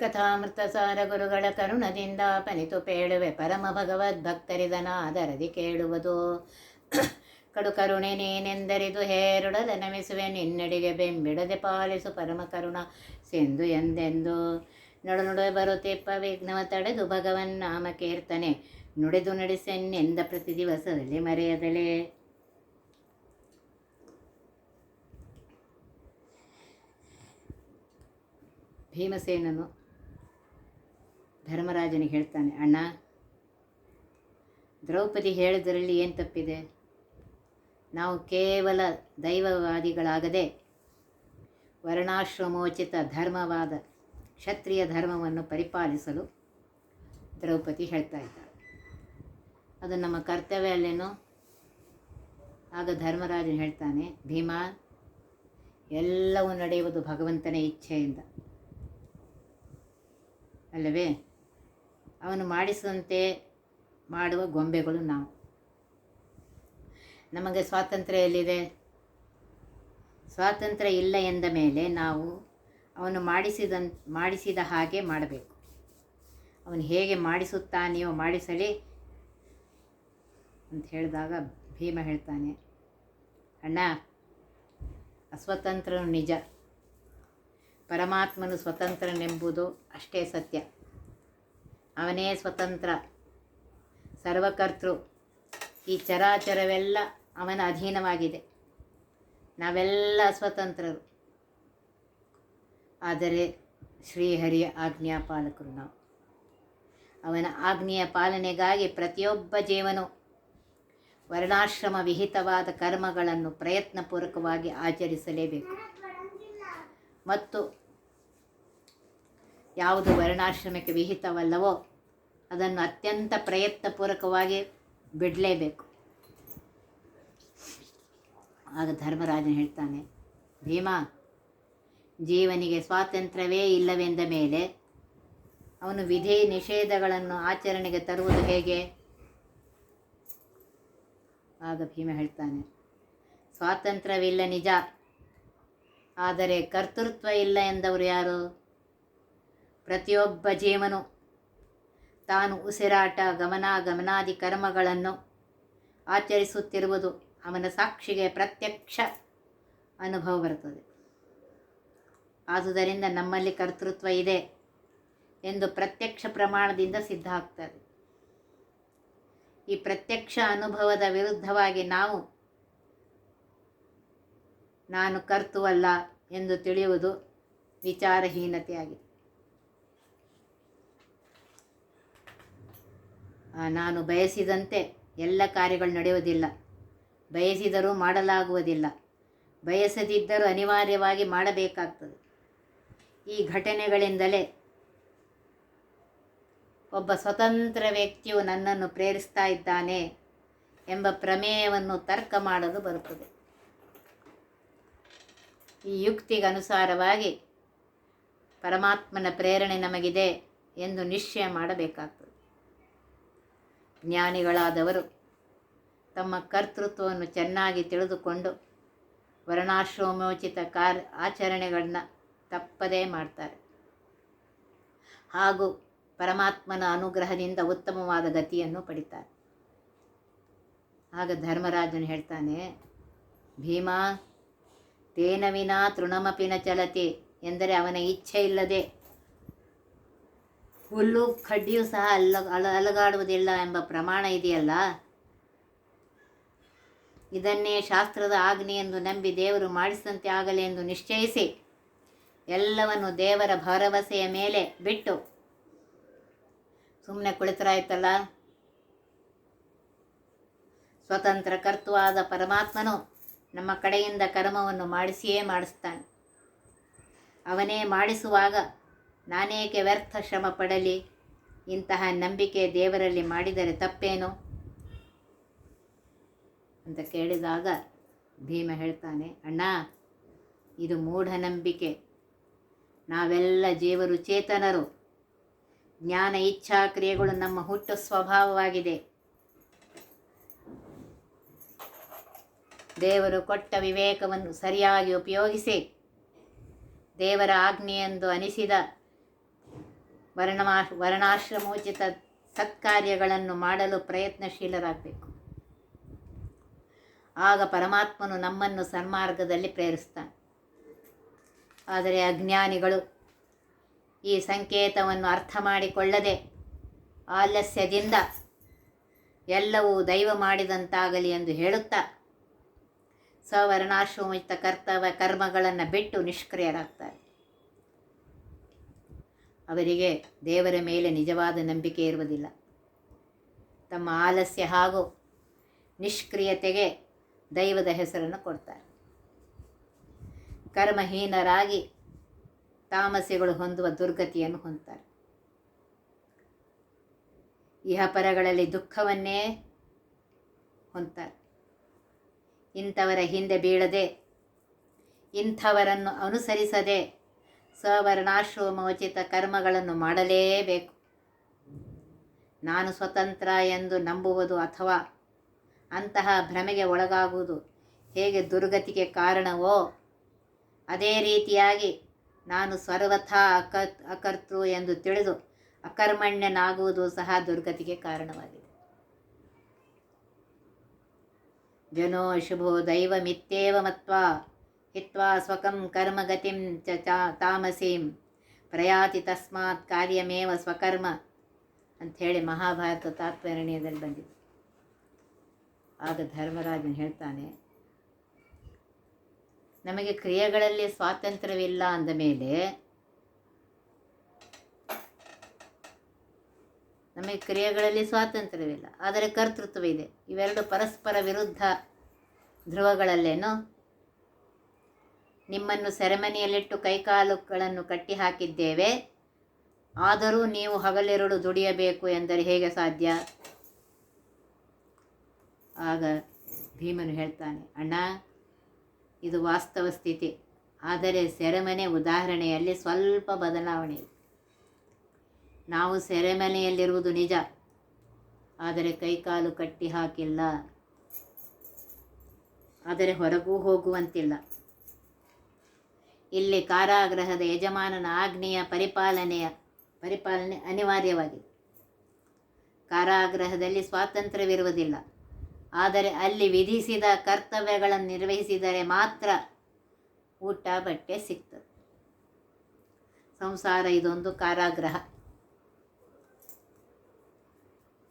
ಕಥಾಮೃತ ಸಾರ ಗುರುಗಳ ಕರುಣದಿಂದ ಪನಿತು ಪೇಳುವೆ ಪರಮ ಭಗವದ್ ಭಗವದ್ಭಕ್ತರಿದನಾದರದಿ ಕೇಳುವುದು. ಕಡು ಕರುಣೆ ನೀನೆಂದರಿದು ಹೇರುಡದ ನಮಿಸುವೆ, ನಿನ್ನಡಿಗೆ ಬೆಂಬಿಡದೆ ಪಾಲಿಸು ಪರಮ ಕರುಣ ಸಿಂಧು ಎಂದೆಂದು. ನಡು ನುಡುವೆ ಬರುತ್ತಿಪ್ಪ ವಿಘ್ನವ ತಡೆದು ಭಗವನ್ ನಾಮ ಕೀರ್ತನೆ ನುಡಿದು ನಡೆಸೆನ್ನೆಂದ ಪ್ರತಿ ದಿವಸದಲ್ಲಿ ಮರೆಯದಲೇ. ಭೀಮಸೇನನು ಧರ್ಮರಾಜನಿಗೆ ಹೇಳ್ತಾನೆ, ಅಣ್ಣ, ದ್ರೌಪದಿ ಹೇಳಿದರಲ್ಲಿ ಏನು ತಪ್ಪಿದೆ? ನಾವು ಕೇವಲ ದೈವವಾದಿಗಳಾಗದೆ ವರ್ಣಾಶ್ರಮೋಚಿತ ಧರ್ಮವಾದ ಕ್ಷತ್ರಿಯ ಧರ್ಮವನ್ನು ಪರಿಪಾಲಿಸಲು ದ್ರೌಪದಿ ಹೇಳ್ತಾ ಇದ್ದಾಳೆ. ಅದು ನಮ್ಮ ಕರ್ತವ್ಯ ಅಲ್ಲೇನೋ? ಆಗ ಧರ್ಮರಾಜನು ಹೇಳ್ತಾನೆ, ಭೀಮಾ ಎಲ್ಲವೂ ನಡೆಯುವುದು ಭಗವಂತನ ಇಚ್ಛೆಯಿಂದ. ಅಲ್ಲವೇ? ಅವನು ಮಾಡಿಸುವಂತೆ ಮಾಡುವ ಗೊಂಬೆಗಳು ನಾವು. ನಮಗೆ ಸ್ವಾತಂತ್ರ್ಯ ಎಲ್ಲಿದೆ? ಸ್ವಾತಂತ್ರ್ಯ ಇಲ್ಲ ಎಂದ ಮೇಲೆ ನಾವು ಅವನು ಮಾಡಿಸಿದಂ ಮಾಡಿಸಿದ ಹಾಗೆ ಮಾಡಬೇಕು. ಅವನು ಹೇಗೆ ಮಾಡಿಸುತ್ತಾನೆಯೋ ಮಾಡಿಸಲಿ ಅಂತ ಹೇಳಿದಾಗ ಭೀಮ ಹೇಳ್ತಾನೆ, ಅಣ್ಣ, ಅಸ್ವತಂತ್ರನು ನಿಜ. ಪರಮಾತ್ಮನು ಸ್ವತಂತ್ರನೆಂಬುದು ಅಷ್ಟೇ ಸತ್ಯ. ಅವನೇ ಸ್ವತಂತ್ರ. ಸರ್ವಕರ್ತೃ. ಈ ಚರಾಚರವೆಲ್ಲ ಅವನ ಅಧೀನವಾಗಿದೆ. ನಾವೆಲ್ಲ ಸ್ವತಂತ್ರರು. ಆದರೆ ಶ್ರೀಹರಿಯ ಆಜ್ಞಾಪಾಲಕರು ನಾವು. ಅವನ ಆಜ್ಞೆಯ ಪಾಲನೆಗಾಗಿ ಪ್ರತಿಯೊಬ್ಬ ಜೀವನು ವರ್ಣಾಶ್ರಮ ವಿಹಿತವಾದ ಕರ್ಮಗಳನ್ನು ಪ್ರಯತ್ನಪೂರ್ವಕವಾಗಿ ಆಚರಿಸಲೇಬೇಕು. ಮತ್ತು ಯಾವುದು ವರ್ಣಾಶ್ರಮಕ್ಕೆ ವಿಹಿತವಲ್ಲವೋ ಅದನ್ನು ಅತ್ಯಂತ ಪ್ರಯತ್ನಪೂರ್ವಕವಾಗಿ ಬಿಡಲೇಬೇಕು. ಆಗ ಧರ್ಮರಾಜನು ಹೇಳ್ತಾನೆ, ಭೀಮಾ, ಜೀವನಿಗೆ ಸ್ವಾತಂತ್ರ್ಯವೇ ಇಲ್ಲವೆಂದ ಮೇಲೆ ಅವನು ವಿಧಿ ನಿಷೇಧಗಳನ್ನು ಆಚರಣೆಗೆ ತರುವುದು ಹೇಗೆ? ಆಗ ಭೀಮ ಹೇಳ್ತಾನೆ, ಸ್ವಾತಂತ್ರ್ಯವಿಲ್ಲ ನಿಜ, ಆದರೆ ಕರ್ತೃತ್ವ ಇಲ್ಲ ಎಂದವರು ಯಾರು? ಪ್ರತಿಯೊಬ್ಬ ಜೀವನು ತಾನು ಉಸಿರಾಟ, ಗಮನ, ಗಮನಾದಿ ಕರ್ಮಗಳನ್ನು ಆಚರಿಸುತ್ತಿರುವುದು ಅವನ ಸಾಕ್ಷಿಗೆ ಪ್ರತ್ಯಕ್ಷ ಅನುಭವ ಬರುತ್ತದೆ. ಆದುದರಿಂದ ನಮ್ಮಲ್ಲಿ ಕರ್ತೃತ್ವ ಇದೆ ಎಂದು ಪ್ರತ್ಯಕ್ಷ ಪ್ರಮಾಣದಿಂದ ಸಿದ್ಧ ಆಗ್ತದೆ. ಈ ಪ್ರತ್ಯಕ್ಷ ಅನುಭವದ ವಿರುದ್ಧವಾಗಿ ನಾವು, ನಾನು ಕರ್ತುವಲ್ಲ ಎಂದು ತಿಳಿಯುವುದು ವಿಚಾರಹೀನತೆಯಾಗಿದೆ ಆ, ನಾನು ಬಯಸಿದಂತೆ ಎಲ್ಲ ಕಾರ್ಯಗಳು ನಡೆಯುವುದಿಲ್ಲ. ಬಯಸಿದರೂ ಮಾಡಲಾಗುವುದಿಲ್ಲ. ಬಯಸದಿದ್ದರೂ ಅನಿವಾರ್ಯವಾಗಿ ಮಾಡಬೇಕಾಗ್ತದೆ. ಈ ಘಟನೆಗಳಿಂದಲೇ ಒಬ್ಬ ಸ್ವತಂತ್ರ ವ್ಯಕ್ತಿಯು ನನ್ನನ್ನು ಪ್ರೇರಿಸ್ತಾ ಇದ್ದಾನೆ ಎಂಬ ಪ್ರಮೇಯವನ್ನು ತರ್ಕ ಮಾಡಲು ಬರುತ್ತದೆ. ಈ ಯುಕ್ತಿಗೆ ಅನುಸಾರವಾಗಿ ಪರಮಾತ್ಮನ ಪ್ರೇರಣೆ ನಮಗಿದೆ ಎಂದು ನಿಶ್ಚಯ ಮಾಡಬೇಕಾಗ್ತದೆ. ಜ್ಞಾನಿಗಳಾದವರು ತಮ್ಮ ಕರ್ತೃತ್ವವನ್ನು ಚೆನ್ನಾಗಿ ತಿಳಿದುಕೊಂಡು ವರ್ಣಾಶ್ರಮೋಚಿತ ಕಾರ್ ಆಚರಣೆಗಳನ್ನ ತಪ್ಪದೇ ಮಾಡ್ತಾರೆ. ಹಾಗೂ ಪರಮಾತ್ಮನ ಅನುಗ್ರಹದಿಂದ ಉತ್ತಮವಾದ ಗತಿಯನ್ನು ಪಡಿತಾರೆ. ಆಗ ಧರ್ಮರಾಜನು ಹೇಳ್ತಾನೆ, ಭೀಮಾ, ತೇನ ವಿನಾ ತೃಣಮಪಿನ ಚಲತೆ ಎಂದರೆ ಅವನ ಇಚ್ಛೆ ಇಲ್ಲದೆ ಹುಲ್ಲು ಕಡ್ಡಿಯೂ ಸಹ ಅಲ್ಲ ಅಲ ಅಲಗಾಡುವುದಿಲ್ಲ ಎಂಬ ಪ್ರಮಾಣ ಇದೆಯಲ್ಲ? ಇದನ್ನೇ ಶಾಸ್ತ್ರದ ಆಜ್ಞೆ ಎಂದು ನಂಬಿ ದೇವರು ಮಾಡಿಸಿದಂತೆ ಆಗಲಿ ಎಂದು ನಿಶ್ಚಯಿಸಿ. ಎಲ್ಲವನ್ನು ದೇವರ ಭರವಸೆಯ ಮೇಲೆ ಬಿಟ್ಟು. ಸುಮ್ಮನೆ ಕುಳಿತರಾಯ್ತಲ್ಲ? ಸ್ವತಂತ್ರ ಕರ್ತೃವಾದ ಪರಮಾತ್ಮನು ನಮ್ಮ ಕಡೆಯಿಂದ ಕರ್ಮವನ್ನು ಮಾಡಿಸಿಯೇ ಮಾಡಿಸ್ತಾನೆ. ಅವನೇ ಮಾಡಿಸುವಾಗ ನಾನೇಕೆ ವ್ಯರ್ಥ ಶ್ರಮ ಪಡಲಿ ಇಂತಹ ನಂಬಿಕೆ ದೇವರಲ್ಲಿ ಮಾಡಿದರೆ ತಪ್ಪೇನು? ಅಂತ ಕೇಳಿದಾಗ ಭೀಮ ಹೇಳ್ತಾನೆ, ಅಣ್ಣ, ಇದು ಮೂಢನಂಬಿಕೆ ನಾವೆಲ್ಲ ಜೀವರು ಚೇತನರು. ಜ್ಞಾನ ಇಚ್ಛಾ ಕ್ರಿಯೆಗಳು ನಮ್ಮ ಹುಟ್ಟು ಸ್ವಭಾವವಾಗಿದೆ. ದೇವರು ಕೊಟ್ಟ ವಿವೇಕವನ್ನು ಸರಿಯಾಗಿ ಉಪಯೋಗಿಸಿ, ದೇವರ ಆಜ್ಞೆಯೆಂದು ಅನಿಸಿದ ವರ್ಣಮಾ, ವರ್ಣಾಶ್ರಮೋಚಿತ ಸತ್ಕಾರ್ಯಗಳನ್ನು ಮಾಡಲು ಪ್ರಯತ್ನಶೀಲರಾಗಬೇಕು. ಆಗ ಪರಮಾತ್ಮನು ನಮ್ಮನ್ನು ಸನ್ಮಾರ್ಗದಲ್ಲಿ ಪ್ರೇರಿಸ್ತಾನೆ. ಆದರೆ ಅಜ್ಞಾನಿಗಳು ಈ ಸಂಕೇತವನ್ನು ಅರ್ಥ ಮಾಡಿಕೊಳ್ಳದೆ ಆಲಸ್ಯದಿಂದ ಎಲ್ಲವೂ ದೈವ ಮಾಡಿದಂತಾಗಲಿ ಎಂದು ಹೇಳುತ್ತಾ ಸವರ್ಣಾಶ್ರಮಿತ ಕರ್ತವ್ಯ, ಕರ್ಮಗಳನ್ನು ಬಿಟ್ಟು ನಿಷ್ಕ್ರಿಯರಾಗ್ತಾರೆ. ಅವರಿಗೆ ದೇವರ ಮೇಲೆ ನಿಜವಾದ ನಂಬಿಕೆ ಇರುವುದಿಲ್ಲ. ತಮ್ಮ ಆಲಸ್ಯ ಹಾಗೂ ನಿಷ್ಕ್ರಿಯತೆಗೆ ದೈವದ ಹೆಸರನ್ನು ಕೊಡ್ತಾರೆ. ಕರ್ಮಹೀನರಾಗಿ ತಾಮಸೆಗಳು ಹೊಂದುವ ದುರ್ಗತಿಯನ್ನು ಹೊಂದ್ತಾರೆ. ಇಹಪರಗಳಲ್ಲಿ ದುಃಖವನ್ನೇ ಹೊಂತಾರೆ ಇಂಥವರ ಹಿಂದೆ ಬೀಳದೆ ಇಂಥವರನ್ನು ಅನುಸರಿಸದೆ ಸವರ್ಣಾಶ್ರಮೋಚಿತ ಕರ್ಮಗಳನ್ನು ಮಾಡಲೇಬೇಕು. ನಾನು ಸ್ವತಂತ್ರ ಎಂದು ನಂಬುವುದು ಅಥವಾ ಅಂತಹ ಭ್ರಮೆಗೆ ಒಳಗಾಗುವುದು ಹೇಗೆ ದುರ್ಗತಿಗೆ ಕಾರಣವೋ, ಅದೇ ರೀತಿಯಾಗಿ ನಾನು ಸರ್ವಥಾ ಅಕ, ಅಕರ್ತೃ ಎಂದು ತಿಳಿದು ಅಕರ್ಮಣ್ಯನಾಗುವುದು ಸಹ ದುರ್ಗತಿಗೆ ಕಾರಣವಾಗಿದೆ. ಜನೋ ಶುಭೋ ದೈವ ಮಿತ್ಯೇವ ಮತ್ವಾ ಸ್ವಕಂ ಕರ್ಮಗತಿಂ ಚ ಚಾ ತಾಮಸೀಂ ಪ್ರಯಾತಿ ತಸ್ಮಾತ್ ಕಾರ್ಯಮೇವ ಸ್ವಕರ್ಮ ಅಂಥೇಳಿ ಮಹಾಭಾರತ ತಾತ್ಪರ್ಯದಲ್ಲಿ ಬಂದಿದೆ. ಆಗ ಧರ್ಮರಾಜನ್ ಹೇಳ್ತಾನೆ, ನಮಗೆ ಕ್ರಿಯೆಗಳಲ್ಲಿ ಸ್ವಾತಂತ್ರ್ಯವಿಲ್ಲ ಅಂದ ಮೇಲೆ ನಮಗೆ ಕ್ರಿಯೆಗಳಲ್ಲಿ ಸ್ವಾತಂತ್ರ್ಯವಿಲ್ಲ. ಆದರೆ ಕರ್ತೃತ್ವ ಇದೆ ಇವೆರಡು ಪರಸ್ಪರ ವಿರುದ್ಧ ಧ್ರುವಗಳಲ್ಲೇನೋ? ನಿಮ್ಮನ್ನು ಸೆರೆಮನೆಯಲ್ಲಿಟ್ಟು ಕೈಕಾಲುಗಳನ್ನು ಕಟ್ಟಿ ಹಾಕಿದ್ದೇವೆ ಆದರೂ ನೀವು ಹಗಲೆರಡು ದುಡಿಯಬೇಕು ಎಂದರೆ ಹೇಗೆ ಸಾಧ್ಯ? ಆಗ ಭೀಮನು ಹೇಳ್ತಾನೆ, ಅಣ್ಣ, ಇದು ವಾಸ್ತವ ಸ್ಥಿತಿ. ಆದರೆ ಸೆರೆಮನೆ ಉದಾಹರಣೆಯಲ್ಲಿ ಸ್ವಲ್ಪ ಬದಲಾವಣೆ ನಾವು ಸೆರೆಮನೆಯಲ್ಲಿರುವುದು ನಿಜ, ಆದರೆ ಕೈಕಾಲು ಕಟ್ಟಿ ಹಾಕಿಲ್ಲ ಆದರೆ ಹೊರಗೂ ಹೋಗುವಂತಿಲ್ಲ. ಇಲ್ಲಿ ಕಾರಾಗೃಹದ ಯಜಮಾನನ ಆಜ್ಞೆಯ ಪರಿಪಾಲನೆಯ ಪರಿಪಾಲನೆ ಅನಿವಾರ್ಯವಾಗಿದೆ. ಕಾರಾಗೃಹದಲ್ಲಿ ಸ್ವಾತಂತ್ರ್ಯವಿರುವುದಿಲ್ಲ. ಆದರೆ ಅಲ್ಲಿ ವಿಧಿಸಿದ ಕರ್ತವ್ಯಗಳನ್ನು ನಿರ್ವಹಿಸಿದರೆ ಮಾತ್ರ ಊಟ, ಬಟ್ಟೆ ಸಿಗ್ತದೆ. ಸಂಸಾರ ಇದೊಂದು ಕಾರಾಗೃಹ.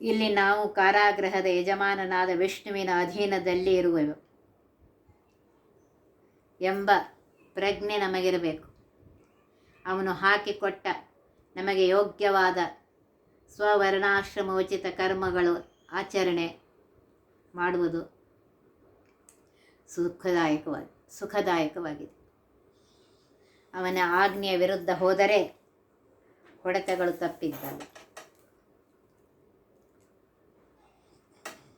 ಇಲ್ಲಿ ನಾವು ಕಾರಾಗೃಹದ ಯಜಮಾನನಾದ ವಿಷ್ಣುವಿನ ಅಧೀನದಲ್ಲಿ ಇರುವೆವು ಎಂಬ ಪ್ರಜ್ಞೆ ನಮಗಿರಬೇಕು. ಅವನು ಹಾಕಿಕೊಟ್ಟ ನಮಗೆ ಯೋಗ್ಯವಾದ ಸ್ವವರ್ಣಾಶ್ರಮೋಚಿತ ಕರ್ಮಗಳು ಆಚರಣೆ ಮಾಡುವುದು ಸುಖದಾಯಕವಾಗಿ, ಸುಖದಾಯಕವಾಗಿದೆ. ಅವನ ಆಜ್ಞೆಯ ವಿರುದ್ಧ ಹೋದರೆ ಹೊಡೆತಗಳು ತಪ್ಪಿದ್ದಲ್ಲ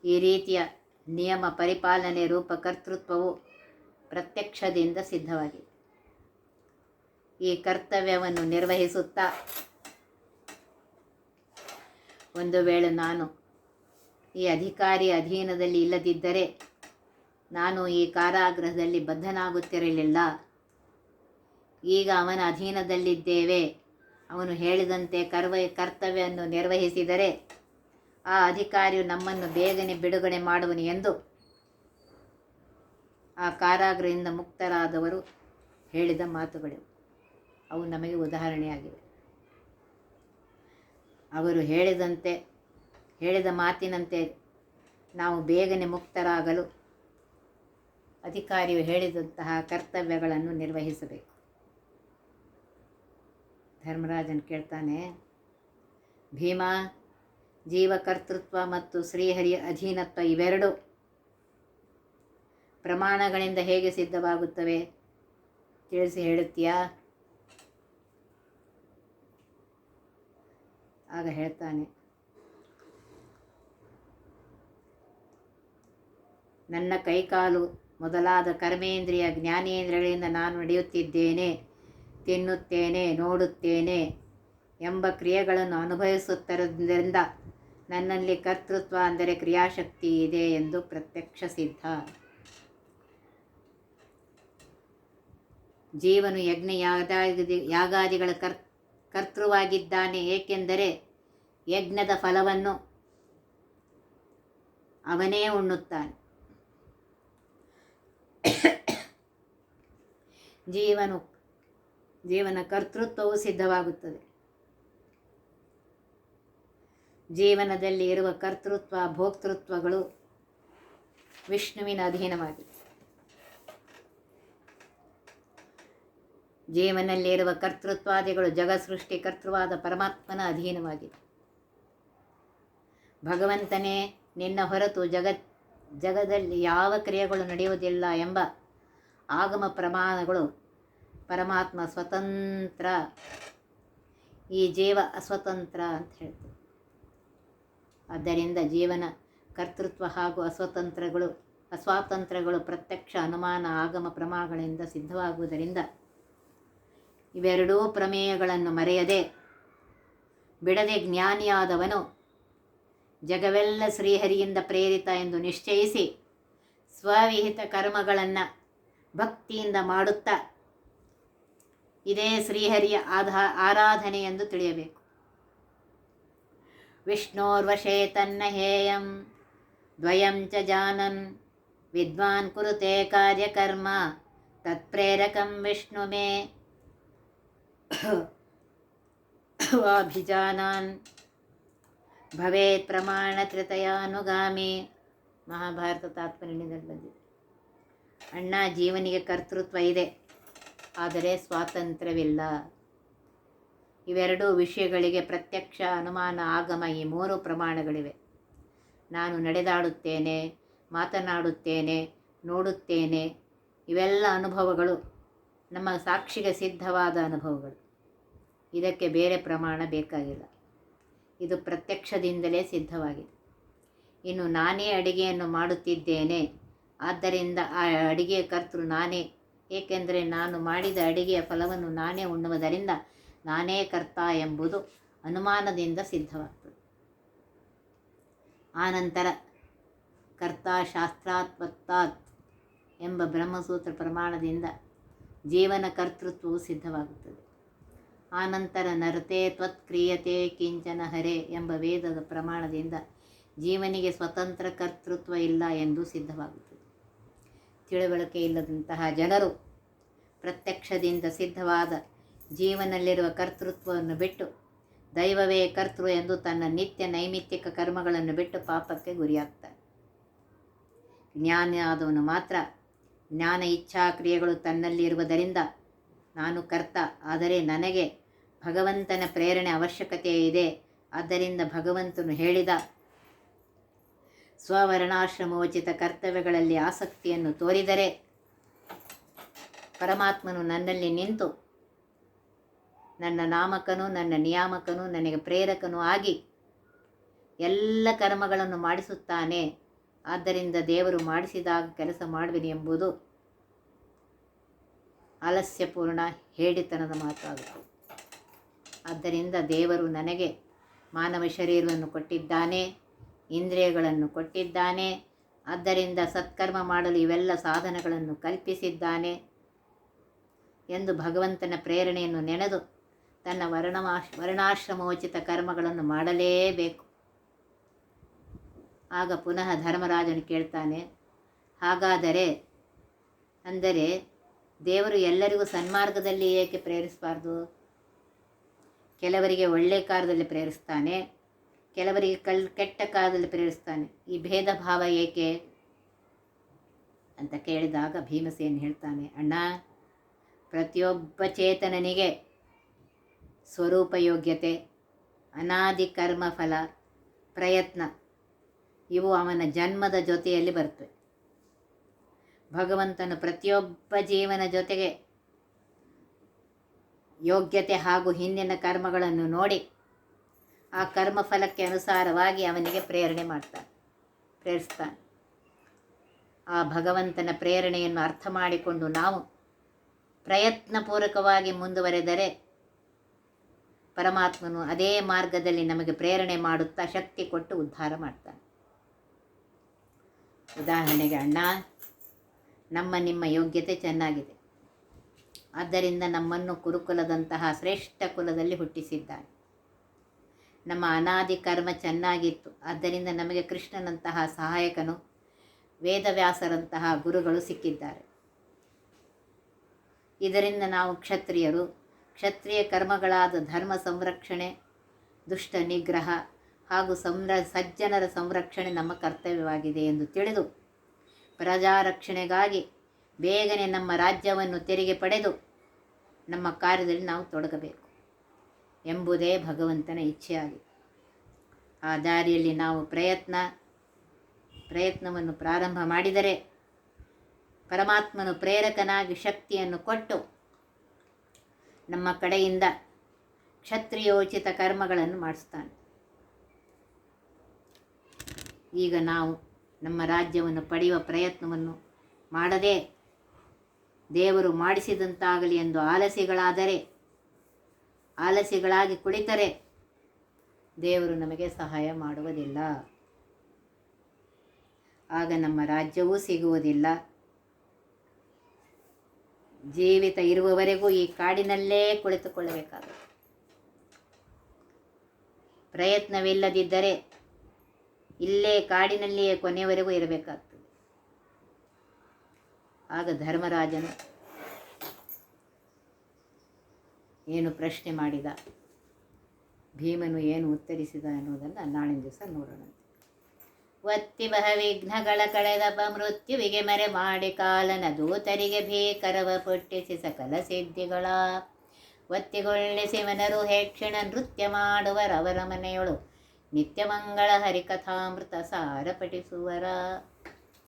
ಈ ರೀತಿಯ ನಿಯಮ ಪರಿಪಾಲನೆ ರೂಪ ಕರ್ತೃತ್ವವು ಪ್ರತ್ಯಕ್ಷದಿಂದ ಸಿದ್ಧವಾಗಿದೆ. ಈ ಕರ್ತವ್ಯವನ್ನು ನಿರ್ವಹಿಸುತ್ತಾ ಒಂದು ವೇಳೆ ನಾನು ಈ ಅಧಿಕಾರಿ ಅಧೀನದಲ್ಲಿ ಇಲ್ಲದಿದ್ದರೆ ನಾನು ಈ ಕಾರಾಗೃಹದಲ್ಲಿ ಬದ್ಧನಾಗುತ್ತಿರಲಿಲ್ಲ. ಈಗ ಅವನ ಅಧೀನದಲ್ಲಿದ್ದೇವೆ. ಅವನು ಹೇಳಿದಂತೆ ಕರ್ವ ಕರ್ತವ್ಯವನ್ನು ನಿರ್ವಹಿಸಿದರೆ ಆ ಅಧಿಕಾರಿಯು ನಮ್ಮನ್ನು ಬೇಗನೆ ಬಿಡುಗಡೆ ಮಾಡುವನು ಎಂದು ಆ ಕಾರಾಗೃಹದಿಂದ ಮುಕ್ತರಾದವರು ಹೇಳಿದ ಮಾತುಗಳು. ಅವು ನಮಗೆ ಉದಾಹರಣೆಯಾಗಿವೆ. ಅವರು ಹೇಳಿದಂತೆ, ಹೇಳಿದ ಮಾತಿನಂತೆ ನಾವು ಬೇಗನೆ ಮುಕ್ತರಾಗಲು ಅಧಿಕಾರಿಯು ಹೇಳಿದಂತಹ ಕರ್ತವ್ಯಗಳನ್ನು ನಿರ್ವಹಿಸಬೇಕು. ಧರ್ಮರಾಜನ್ ಕೇಳ್ತಾನೆ, ಭೀಮಾ, ಜೀವಕರ್ತೃತ್ವ ಮತ್ತು ಶ್ರೀಹರಿಯ ಅಧೀನತ್ವ ಇವೆರಡು ಪ್ರಮಾಣಗಳಿಂದ ಹೇಗೆ ಸಿದ್ಧವಾಗುತ್ತವೆ? ತಿಳಿಸಿ ಹೇಳುತ್ತೀಯಾ? ಆಗ ಹೇಳ್ತಾನೆ, ನನ್ನ ಕೈಕಾಲು ಮೊದಲಾದ ಕರ್ಮೇಂದ್ರಿಯ ಜ್ಞಾನೇಂದ್ರಿಯಗಳಿಂದ ನಾನು ನಡೆಯುತ್ತಿದ್ದೇನೆ, ತಿನ್ನುತ್ತೇನೆ, ನೋಡುತ್ತೇನೆ ಎಂಬ ಕ್ರಿಯೆಗಳನ್ನು ಅನುಭವಿಸುತ್ತಿರುವುದರಿಂದ ನನ್ನಲ್ಲಿ ಕರ್ತೃತ್ವ ಅಂದರೆ ಕ್ರಿಯಾಶಕ್ತಿ ಇದೆ ಎಂದು ಪ್ರತ್ಯಕ್ಷ ಸಿದ್ಧ ಜೀವನು ಯಜ್ಞ ಯಾಗಾದಿ ಯಾಗಾದಿಗಳ ಕರ್ ಕರ್ತೃವಾಗಿದ್ದಾನೆ. ಏಕೆಂದರೆ ಯಜ್ಞದ ಫಲವನ್ನು ಅವನೇ ಉಣ್ಣುತ್ತಾನೆ. ಜೀವನು ಜೀವನ ಕರ್ತೃತ್ವವು ಸಿದ್ಧವಾಗುತ್ತದೆ. ಜೀವನದಲ್ಲಿ ಇರುವ ಕರ್ತೃತ್ವ, ಭೋಕ್ತೃತ್ವಗಳು ವಿಷ್ಣುವಿನ ಅಧೀನವಾಗಿದೆ. ಜೀವನಲ್ಲಿರುವ ಕರ್ತೃತ್ವಾದಿಗಳು ಜಗಸೃಷ್ಟಿ ಕರ್ತೃವಾದ ಪರಮಾತ್ಮನ ಅಧೀನವಾಗಿದೆ. ಭಗವಂತನೇ, ನಿನ್ನ ಹೊರತು ಜಗತ್ ಜಗದಲ್ಲಿ ಯಾವ ಕ್ರಿಯೆಗಳು ನಡೆಯುವುದಿಲ್ಲ ಎಂಬ ಆಗಮ ಪ್ರಮಾಣಗಳು ಪರಮಾತ್ಮ ಸ್ವತಂತ್ರ, ಈ ಜೀವ ಅಸ್ವತಂತ್ರ ಅಂತ ಹೇಳ್ತದೆ ಆದ್ದರಿಂದ ಜೀವನ, ಕರ್ತೃತ್ವ ಹಾಗೂ ಅಸ್ವತಂತ್ರಗಳು ಅಸ್ವಾತಂತ್ರ್ಯಗಳು ಪ್ರತ್ಯಕ್ಷ ಅನುಮಾನ ಆಗಮ ಪ್ರಮಾಣಗಳಿಂದ ಸಿದ್ಧವಾಗುವುದರಿಂದ ಇವೆರಡೂ ಪ್ರಮೇಯಗಳನ್ನು ಮರೆಯದೆ ಬಿಡದೆ ಜ್ಞಾನಿಯಾದವನು ಜಗವೆಲ್ಲ ಶ್ರೀಹರಿಯಿಂದ ಪ್ರೇರಿತ ಎಂದು ನಿಶ್ಚಯಿಸಿ ಸ್ವವಿಹಿತ ಕರ್ಮಗಳನ್ನು ಭಕ್ತಿಯಿಂದ ಮಾಡುತ್ತಾ ಇದೇ ಶ್ರೀಹರಿಯ ಆಧಾ ಆರಾಧನೆ ಎಂದು ತಿಳಿಯಬೇಕು. ವಿಷ್ಣೋರ್ವಶೇ ತನ್ನ ಹೇಯಂ, ದ್ವಯಂ ಚ ಜಾನನ್, ವಿದ್ವಾನ್ ಕುರುತೆ ಕಾರ್ಯಕರ್ಮ, ತತ್ಪ್ರೇರಕಂ ವಿಷ್ಣು ಮೇ ವಾಭಿಜಾನಾನ್ ಭವೇತ್ ಪ್ರಮಾಣ ತ್ರಿತಯಾನುಗಾಮಿ ಮಹಾಭಾರತ ತಾತ್ಪರ್ಯದಲ್ಲಿ ಬಂದಿದೆ ಅಣ್ಣ ಜೀವನಿಗೆ ಕರ್ತೃತ್ವ ಇದೆ, ಆದರೆ ಸ್ವಾತಂತ್ರ್ಯವಿಲ್ಲ. ಇವೆರಡೂ ವಿಷಯಗಳಿಗೆ ಪ್ರತ್ಯಕ್ಷ ಅನುಮಾನ, ಆಗಮ ಈ ಮೂರು ಪ್ರಮಾಣಗಳಿವೆ. ನಾನು ನಡೆದಾಡುತ್ತೇನೆ, ಮಾತನಾಡುತ್ತೇನೆ, ನೋಡುತ್ತೇನೆ, ಇವೆಲ್ಲ ಅನುಭವಗಳು, ನಮ್ಮ ಸಾಕ್ಷಿಗೆ ಸಿದ್ಧವಾದ ಅನುಭವಗಳು. ಇದಕ್ಕೆ ಬೇರೆ ಪ್ರಮಾಣ ಬೇಕಾಗಿಲ್ಲ. ಇದು ಪ್ರತ್ಯಕ್ಷದಿಂದಲೇ ಸಿದ್ಧವಾಗಿದೆ. ಇನ್ನು ನಾನೇ ಅಡಿಗೆಯನ್ನು ಮಾಡುತ್ತಿದ್ದೇನೆ. ಆದ್ದರಿಂದ ಆ ಅಡಿಗೆಯ ಕರ್ತೃ ನಾನೇ. ಏಕೆಂದರೆ ನಾನು ಮಾಡಿದ ಅಡಿಗೆಯ ಫಲವನ್ನು ನಾನೇ ಉಣ್ಣುವುದರಿಂದ ನಾನೇ ಕರ್ತ ಎಂಬುದು ಅನುಮಾನದಿಂದ ಸಿದ್ಧವಾಗ್ತದೆ. ಆನಂತರ ಕರ್ತ ಶಾಸ್ತ್ರಾತ್ಮತ್ತಾತ್ ಎಂಬ ಬ್ರಹ್ಮಸೂತ್ರ ಪ್ರಮಾಣದಿಂದ ಜೀವನ ಕರ್ತೃತ್ವವು ಸಿದ್ಧವಾಗುತ್ತದೆ. ಆನಂತರ ನರತೆ ತ್ವತ್ಕ್ರಿಯತೆ ಕಿಂಚನ ಹರೆ ಎಂಬ ವೇದದ ಪ್ರಮಾಣದಿಂದ ಜೀವನಿಗೆ ಸ್ವತಂತ್ರ ಕರ್ತೃತ್ವ ಇಲ್ಲ ಎಂದು ಸಿದ್ಧವಾಗುತ್ತದೆ. ತಿಳುವಳಿಕೆ ಇಲ್ಲದಂತಹ ಜನರು ಪ್ರತ್ಯಕ್ಷದಿಂದ ಸಿದ್ಧವಾದ ಜೀವನಲ್ಲಿರುವ ಕರ್ತೃತ್ವವನ್ನು ಬಿಟ್ಟು ದೈವವೇ ಕರ್ತೃ ಎಂದು ತನ್ನ ನಿತ್ಯ ನೈಮಿತ್ತಿಕ ಕರ್ಮಗಳನ್ನು ಬಿಟ್ಟು ಪಾಪಕ್ಕೆ ಗುರಿಯಾಗ್ತಾನೆ ಜ್ಞಾನಿಯಾದವನು ಮಾತ್ರ ಜ್ಞಾನ ಇಚ್ಛಾ ಕ್ರಿಯೆಗಳು ತನ್ನಲ್ಲಿರುವುದರಿಂದ ನಾನು ಕರ್ತ, ಆದರೆ ನನಗೆ ಭಗವಂತನ ಪ್ರೇರಣೆ ಅವಶ್ಯಕತೆ ಇದೆ. ಆದ್ದರಿಂದ ಭಗವಂತನು ಹೇಳಿದ ಸ್ವವರ್ಣಾಶ್ರಮೋಚಿತ ಕರ್ತವ್ಯಗಳಲ್ಲಿ ಆಸಕ್ತಿಯನ್ನು ತೋರಿದರೆ ಪರಮಾತ್ಮನು ನನ್ನಲ್ಲಿ ನಿಂತು ನನ್ನ ನಾಮಕನು, ನನ್ನ ನಿಯಾಮಕನು, ನನಗೆ ಪ್ರೇರಕನು ಆಗಿ ಎಲ್ಲ ಕರ್ಮಗಳನ್ನು ಮಾಡಿಸುತ್ತಾನೆ. ಆದ್ದರಿಂದ ದೇವರು ಮಾಡಿಸಿದಾಗ ಕೆಲಸ ಮಾಡುವಿನಿ ಎಂಬುದು ಆಲಸ್ಯಪೂರ್ಣ ಹೇಳಿತನದ ಮಾತಾಗುತ್ತದೆ ಆದ್ದರಿಂದ ದೇವರು ನನಗೆ ಮಾನವ ಶರೀರವನ್ನು ಕೊಟ್ಟಿದ್ದಾನೆ, ಇಂದ್ರಿಯಗಳನ್ನು ಕೊಟ್ಟಿದ್ದಾನೆ, ಆದ್ದರಿಂದ ಸತ್ಕರ್ಮ ಮಾಡಲು ಇವೆಲ್ಲ ಸಾಧನಗಳನ್ನು ಕಲ್ಪಿಸಿದ್ದಾನೆ ಎಂದು ಭಗವಂತನ ಪ್ರೇರಣೆಯನ್ನು ನೆನೆದು ತನ್ನ ವರ್ಣಮಾಶ್ ವರ್ಣಾಶ್ರಮೋಚಿತ ಕರ್ಮಗಳನ್ನು ಮಾಡಲೇಬೇಕು. ಆಗ ಪುನಃ ಧರ್ಮರಾಜನು ಕೇಳ್ತಾನೆ, ಹಾಗಾದರೆ, ಅಂದರೆ ದೇವರು ಎಲ್ಲರಿಗೂ ಸನ್ಮಾರ್ಗದಲ್ಲಿ ಏಕೆ ಪ್ರೇರಿಸಬಾರ್ದು? ಕೆಲವರಿಗೆ ಒಳ್ಳೆಯ ಕಾರ್ಯದಲ್ಲಿ ಪ್ರೇರಿಸ್ತಾನೆ, ಕೆಲವರಿಗೆ ಕಲ್ ಕೆಟ್ಟ ಕಾರ್ಯದಲ್ಲಿ ಪ್ರೇರಿಸ್ತಾನೆ. ಈ ಭೇದ ಭಾವ ಏಕೆ ಅಂತ ಕೇಳಿದಾಗ ಭೀಮಸೇನ್ ಹೇಳ್ತಾನೆ, ಅಣ್ಣ, ಪ್ರತಿಯೊಬ್ಬ ಚೇತನನಿಗೆ ಸ್ವರೂಪ ಯೋಗ್ಯತೆ, ಅನಾದಿ ಕರ್ಮ ಫಲ, ಪ್ರಯತ್ನ, ಇವು ಅವನ ಜನ್ಮದ ಜೊತೆಯಲ್ಲಿ ಬರ್ತವೆ. ಭಗವಂತನು ಪ್ರತಿಯೊಬ್ಬ ಜೀವನ ಜೊತೆಗೆ ಯೋಗ್ಯತೆ ಹಾಗೂ ಹಿಂದಿನ ಕರ್ಮಗಳನ್ನು ನೋಡಿ ಆ ಕರ್ಮಫಲಕ್ಕೆ ಅನುಸಾರವಾಗಿ ಅವನಿಗೆ ಪ್ರೇರಣೆ ಮಾಡ್ತಾನೆ, ಪ್ರೇರಿಸ್ತಾನೆ. ಆ ಭಗವಂತನ ಪ್ರೇರಣೆಯನ್ನು ಅರ್ಥ ಮಾಡಿಕೊಂಡು ನಾವು ಪ್ರಯತ್ನಪೂರ್ವಕವಾಗಿ ಮುಂದುವರೆದರೆ ಪರಮಾತ್ಮನು ಅದೇ ಮಾರ್ಗದಲ್ಲಿ ನಮಗೆ ಪ್ರೇರಣೆ ಮಾಡುತ್ತಾ ಶಕ್ತಿ ಕೊಟ್ಟು ಉದ್ಧಾರ ಮಾಡ್ತಾನೆ. ಉದಾಹರಣೆಗೆ ಅಣ್ಣ, ನಮ್ಮ ನಿಮ್ಮ ಯೋಗ್ಯತೆ ಚೆನ್ನಾಗಿದೆ. ಆದ್ದರಿಂದ ನಮ್ಮನ್ನು ಕುರುಕುಲದಂತಹ ಶ್ರೇಷ್ಠ ಕುಲದಲ್ಲಿ ಹುಟ್ಟಿಸಿದ್ದಾನೆ. ನಮ್ಮ ಅನಾದಿ ಕರ್ಮ ಚೆನ್ನಾಗಿತ್ತು. ಆದ್ದರಿಂದ ನಮಗೆ ಕೃಷ್ಣನಂತಹ ಸಹಾಯಕನು, ವೇದವ್ಯಾಸರಂತಹ ಗುರುಗಳು ಸಿಕ್ಕಿದ್ದಾರೆ. ಇದರಿಂದ ನಾವು ಕ್ಷತ್ರಿಯರು. ಕ್ಷತ್ರಿಯ ಕರ್ಮಗಳಾದ ಧರ್ಮ ಸಂರಕ್ಷಣೆ, ದುಷ್ಟ ನಿಗ್ರಹ ಹಾಗೂ ಸಂರ, ಸಜ್ಜನರ ಸಂರಕ್ಷಣೆ ನಮ್ಮ ಕರ್ತವ್ಯವಾಗಿದೆ ಎಂದು ತಿಳಿದು, ಪ್ರಜಾರಕ್ಷಣೆಗಾಗಿ ಬೇಗನೆ ನಮ್ಮ ರಾಜ್ಯವನ್ನು ತೆರಿಗೆ ಪಡೆದು ನಮ್ಮ ಕಾರ್ಯದಲ್ಲಿ ನಾವು ತೊಡಗಬೇಕು ಎಂಬುದೇ ಭಗವಂತನ ಇಚ್ಛೆಯಾಗಿದೆ. ಆ ದಾರಿಯಲ್ಲಿ ನಾವು ಪ್ರಯತ್ನ, ಪ್ರಯತ್ನವನ್ನು ಪ್ರಾರಂಭ ಮಾಡಿದರೆ ಪರಮಾತ್ಮನು ಪ್ರೇರಕನಾಗಿ ಶಕ್ತಿಯನ್ನು ಕೊಟ್ಟು ನಮ್ಮ ಕಡೆಯಿಂದ ಕ್ಷತ್ರಿಯೋಚಿತ ಕರ್ಮಗಳನ್ನು ಮಾಡಿಸ್ತಾನೆ. ಈಗ ನಾವು ನಮ್ಮ ರಾಜ್ಯವನ್ನು ಪಡೆಯುವ ಪ್ರಯತ್ನವನ್ನು ಮಾಡದೆ ದೇವರು ಮಾಡಿಸಿದಂತಾಗಲಿ ಎಂದು ಆಲಸಿಗಳಾದರೆ ಆಲಸಿಗಳಾಗಿ ಕುಳಿತರೆ ದೇವರು ನಮಗೆ ಸಹಾಯ ಮಾಡುವುದಿಲ್ಲ. ಆಗ ನಮ್ಮ ರಾಜ್ಯವೂ ಸಿಗುವುದಿಲ್ಲ. ಜೀವಿತ ಇರುವವರೆಗೂ ಈ ಕಾಡಿನಲ್ಲೇ ಕುಳಿತುಕೊಳ್ಳಬೇಕಾಗುತ್ತೆ ಪ್ರಯತ್ನವಿಲ್ಲದಿದ್ದರೆ ಇಲ್ಲೇ ಕಾಡಿನಲ್ಲಿಯೇ ಕೊನೆಯವರೆಗೂ ಇರಬೇಕಾಗ್ತದೆ ಆಗ ಧರ್ಮರಾಜನು ಏನು ಪ್ರಶ್ನೆ ಮಾಡಿದ? ಭೀಮನು ಏನು ಉತ್ತರಿಸಿದ ಅನ್ನೋದನ್ನು ನಾಳಿನ ದಿವಸ ನೋಡೋಣ. ಒತ್ತಿ ಬಹ ವಿಘ್ನಗಳ ಕಳೆದಪ ಮೃತ್ಯುವಿಗೆ ಮರೆ ಮಾಡಿ ಕಾಲನ ದೂತರಿಗೆ ಭೀಕರವ ಪುಟ್ಟಿಸಿ ಸಕಲ ಸಿದ್ಧಿಗಳ. ಒತ್ತಿಗೊಳ್ಳಿಸಿ ಶಿವನರು ಹೇಕ್ಷಣ ನೃತ್ಯ ಮಾಡುವರವರ ಮನೆಯೊಳು ನಿತ್ಯಮಂಗಳ ಹರಿಕಥಾಮೃತ ಸಾರ ಪಠಿಸುವರ